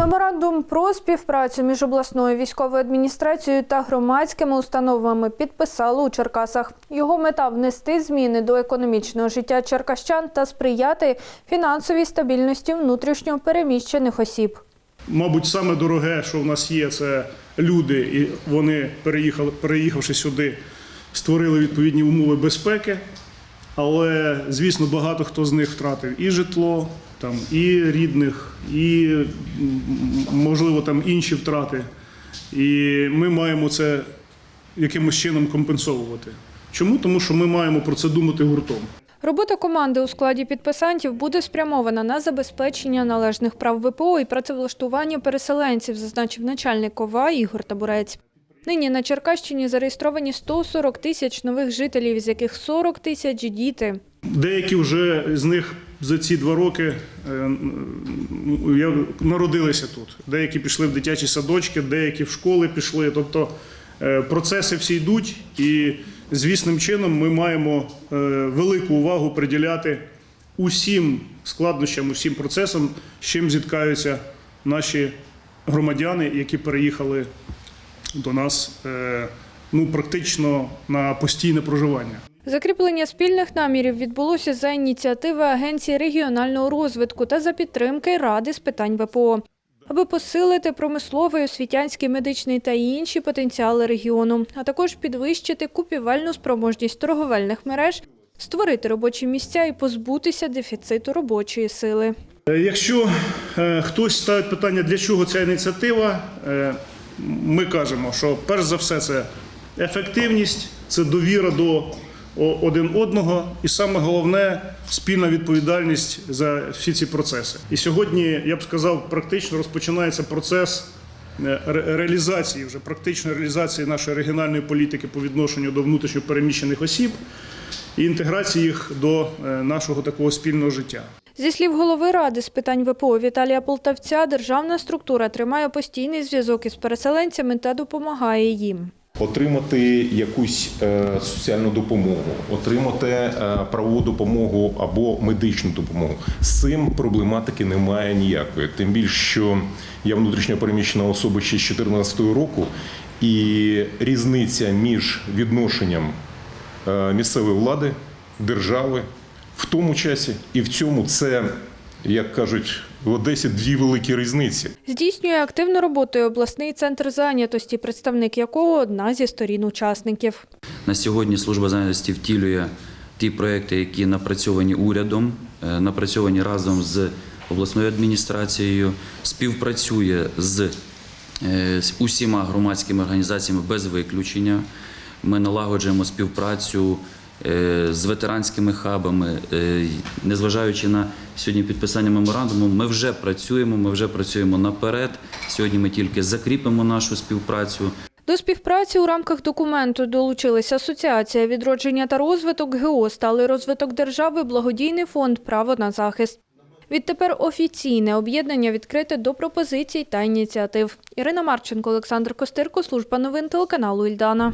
Меморандум про співпрацю між обласною військовою адміністрацією та громадськими установами підписали у Черкасах. Його мета внести зміни до економічного життя черкащан та сприяти фінансовій стабільності внутрішньо переміщених осіб. Мабуть, саме дороге, що в нас є, це люди, і вони, переїхали, переїхавши сюди, створили відповідні умови безпеки. Але, звісно, багато хто з них втратив і житло, там, і рідних, і, можливо, там інші втрати. І ми маємо це якимось чином компенсовувати. Чому? Тому що ми маємо про це думати гуртом. Робота команди у складі підписантів буде спрямована на забезпечення належних прав ВПО і працевлаштування переселенців, зазначив начальник ОВА Ігор Табурець. Нині на Черкащині зареєстровані 140 тисяч нових жителів, з яких 40 тисяч – діти. Деякі вже з них за ці два роки е, народилися тут. Деякі пішли в дитячі садочки, деякі в школи пішли. Тобто е, процеси всі йдуть, і звісним чином ми маємо е, велику увагу приділяти усім складнощам, усім процесам, з чим зіткаються наші громадяни, які переїхали до нас ну, практично на постійне проживання. Закріплення спільних намірів відбулося за ініціативи Агенції регіонального розвитку та за підтримки Ради з питань ВПО. Аби посилити промисловий, освітянський, медичний та інші потенціали регіону, а також підвищити купівельну спроможність торговельних мереж, створити робочі місця і позбутися дефіциту робочої сили. Е, Якщо е, хтось ставить питання, для чого ця ініціатива, е, ми кажемо, що перш за все це ефективність, це довіра до один одного, і саме головне спільна відповідальність за всі ці процеси. І сьогодні я б сказав, практично розпочинається процес е, реалізації, вже практичної реалізації нашої регіональної політики по відношенню до внутрішньо переміщених осіб і інтеграції їх до е, нашого такого спільного життя. Зі слів голови Ради з питань ВПО Віталія Полтавця, державна структура тримає постійний зв'язок із переселенцями та допомагає їм. Отримати якусь е, соціальну допомогу, отримати е, правову допомогу або медичну допомогу. З цим проблематики немає ніякої. Тим більше, що я внутрішньо переміщена особа ще з 2014 року, і різниця між відношенням е, місцевої влади, держави в тому часі і в цьому це, як кажуть в Одесі, дві великі різниці. Здійснює активну роботу і обласний центр зайнятості, представник якого одна зі сторін учасників. На сьогодні служба зайнятості втілює ті проекти, які напрацьовані урядом, е, напрацьовані разом з обласною адміністрацією, співпрацює з е, усіма громадськими організаціями без виключення. Ми налагоджуємо співпрацю з ветеранськими хабами, Е, незважаючи на сьогодні підписання меморандуму, ми вже працюємо. Ми вже працюємо наперед. Сьогодні ми тільки закріпимо нашу співпрацю. До співпраці у рамках документу долучилися Асоціація відродження та розвиток ГО, сталий розвиток держави, благодійний фонд Право на захист. Відтепер офіційне об'єднання відкрите до пропозицій та ініціатив. Ірина Марченко, Олександр Костирко, служба новин телеканалу Ільдана.